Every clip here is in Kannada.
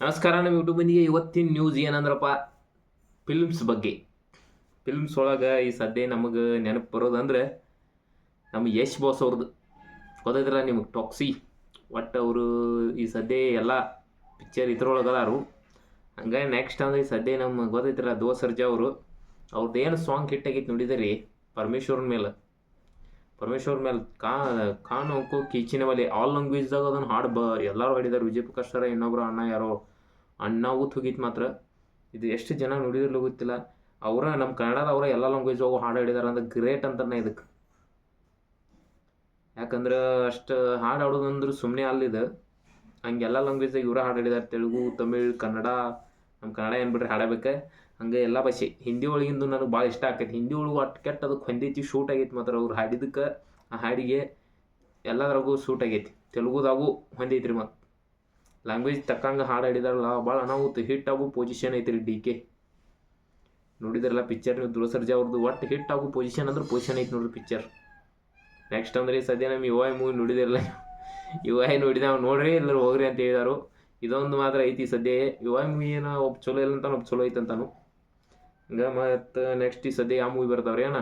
ನಮಸ್ಕಾರ, ನಮ್ಮ ಯೂಟ್ಯೂಬ್ ಬಂದಿಗೆ ಇವತ್ತಿನ ನ್ಯೂಸ್ ಏನಂದ್ರಪ್ಪ? ಫಿಲ್ಮ್ಸ್ ಬಗ್ಗೆ. ಫಿಲ್ಮ್ಸ್ ಒಳಗೆ ಈ ಸದ್ಯ ನಮಗೆ ನೆನಪು ಬರೋದಂದ್ರೆ, ನಮ್ಮ ಯಶ್ ಬಾಸ್ ಅವ್ರದ್ದು. ಗೊತ್ತಿದ್ರ ನಿಮಗೆ? ಟಾಕ್ಸಿ ಒಟ್ಟು ಅವರು ಈ ಸದ್ಯ ಎಲ್ಲ ಪಿಕ್ಚರ್ ಇದ್ರೊಳಗೆ ಅದಾರು ಹಂಗೆ ನೆಕ್ಸ್ಟ್ ಅಂದರೆ ಈ ಸದ್ಯ ನಮ್ಮ ಗೊತ್ತೈತ್ರಲ್ಲ ದೋಸರ್ಜಾ ಅವರು. ಅವ್ರದ್ದು ಏನು ಸಾಂಗ್ ಹಿಟ್ ಆಗೈತೆ ನೋಡಿದ್ರಿ? ಪರಮೇಶ್ವರನ ಮೇಲೆ. ಪರಮೇಶ್ವರ್ ಮೇಲೆ ಕಾ ಕಾನು ಅಂಕು ಕೀಚಿನ ಮೇಲೆ ಆಲ್ ಲ್ಯಾಂಗ್ವೇಜ್ದಾಗ ಅದನ್ನು ಹಾಡು ಬ, ಎಲ್ಲರೂ ಹಾಡಿದಾರೆ. ವಿಜಯ್ ಪ್ರಕಾಶ್ ಸರ, ಇನ್ನೊಬ್ರು ಅಣ್ಣ ಯಾರೋ, ಅಣ್ಣ ಊತ್ ಹೋಗಿತ್ತು ಮಾತ್ರ. ಇದು ಎಷ್ಟು ಜನ ನುಡಿದಿರಲು ಗೊತ್ತಿಲ್ಲ. ಅವರ ನಮ್ಮ ಕನ್ನಡದ ಅವರ ಎಲ್ಲ ಲ್ಯಾಂಗ್ವೇಜ್ ಹೋಗೋ ಹಾಡು ಹಾಡಿದಾರೆ ಅಂದ್ರೆ ಗ್ರೇಟ್ ಅಂತಾನೆ ಇದಕ್ಕೆ ಯಾಕಂದ್ರೆ ಅಷ್ಟು ಹಾಡು ಹಾಡೋದಂದ್ರೆ ಸುಮ್ಮನೆ ಅಲ್ಲಿದೆ. ಹಂಗೆಲ್ಲ ಲ್ಯಾಂಗ್ವೇಜ್ದಾಗ ಇವರ ಹಾಡು ಹಾಡಿದ್ದಾರೆ ತೆಲುಗು, ತಮಿಳ್, ಕನ್ನಡ ನಮ್ಮ ಕನ್ನಡ ಏನು ಬಿಡ್ರಿ ಹಾಡಬೇಕು ಹಂಗೆ ಎಲ್ಲ ಭಾಷೆ. ಹಿಂದಿ ಒಳಗಿಂದು ನನಗೆ ಭಾಳ ಇಷ್ಟ ಆಕೈತಿ. ಹಿಂದಿ ಒಳಗೆ ಅಟ್ ಕೆಟ್ಟ ಅದಕ್ಕೆ ಹೊಂದೈತಿ ಶೂಟ್ ಆಗೈತಿ ಮಾತ್ರ ಅವ್ರು ಹಾಡಿದ್ದಕ್ಕೆ ಆ ಹಾಡಿಗೆ ಎಲ್ಲದ್ರಾಗೂ ಸೂಟ್ ಆಗೈತಿ. ತೆಲುಗುದಾಗೂ ಹೊಂದೈತ್ರಿ ಮತ್ತು. ಲ್ಯಾಂಗ್ವೇಜ್ ತಕ್ಕಂಗೆ ಹಾಡು ಹಾಡಿದಾರಲ್ಲ, ಭಾಳ ಅನಾಹುತ ಹಿಟ್ ಆಗೋ ಪೊಸಿಷನ್ ಐತಿ ರೀ ಡಿ ಕೆ ನೋಡಿದ್ರಲ್ಲ ಪಿಕ್ಚರ್ ನೀವು ಧ್ರುವ ಸರ್ಜಾ ಅವ್ರದ್ದು ಒಟ್ಟು ಹಿಟ್ ಆಗೋ ಪೊಸಿಷನ್ ಅಂದ್ರೆ ಪೊಸಿಷನ್ ಐತಿ ನೋಡ್ರಿ ಪಿಕ್ಚರ್ ನೆಕ್ಸ್ಟ್ ಅಂದರೆ ಸದ್ಯ ನಮ್ಮ ಯು ಐ ಮೂವಿ ನೋಡಿದಿರಲ್ಲ ಯು ಐ ನೋಡಿದ ನೋಡ್ರಿ ಎಲ್ಲರೂ ಹೋಗ್ರಿ ಅಂತ ಹೇಳಿದಾರು. ಇದೊಂದು ಮಾತ್ರ ಐತಿ ಸದ್ಯ. ಇವಾಗ ಮೂವಿ ಏನೋ ಒಬ್ಬ ಚಲೋ ಇಲ್ಲ ಅಂತಾನು ಒಬ್ಬ ಚಲೋ ಐತೆ ಅಂತಾನು. ಹಂಗೆ ಮತ್ತು ನೆಕ್ಸ್ಟ್ ಈ ಸದ್ಯ ಯಾವ ಮೂವಿ ಬರ್ತಾವ್ರಿ ಅಣ್ಣ?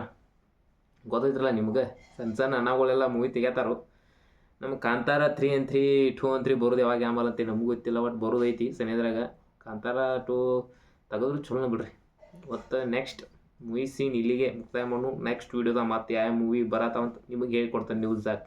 ಗೊತ್ತೈತ್ರಲ್ಲ ನಿಮ್ಗೆ? ಸಣ್ಣ ಸಣ್ಣ ಅಣ್ಣಗಳೆಲ್ಲ ಮೂವಿ ತೆಗಿತಾರು ನಮ್ಗೆ Kantara three and three two and three ಬರೋದು ಯಾವಾಗ ಆಮೇಲೆ ಅಂತ ನಮಗೂ ಗೊತ್ತಿಲ್ಲ ಬಟ್ ಬರೋದೈತಿ ಸನಿದ್ರಾಗ ಕಾಂತಾರ ಟೂ ತೆಗೆದ್ರು ಚಲೋನ ಬಿಡ್ರಿ. ಮತ್ತು ನೆಕ್ಸ್ಟ್ ಮೂವಿ ಸೀನ್ ಇಲ್ಲಿಗೆ ಮುಕ್ತಾಯ ಮಾಡು. ನೆಕ್ಸ್ಟ್ ವೀಡಿಯೋದಾಗ ಮತ್ತೆ ಯಾವ ಮೂವಿ ಬರತ್ತಾವಂತ ನಿಮಗೆ ಹೇಳ್ಕೊಡ್ತೇನೆ ನ್ಯೂಸ್ದಾಗ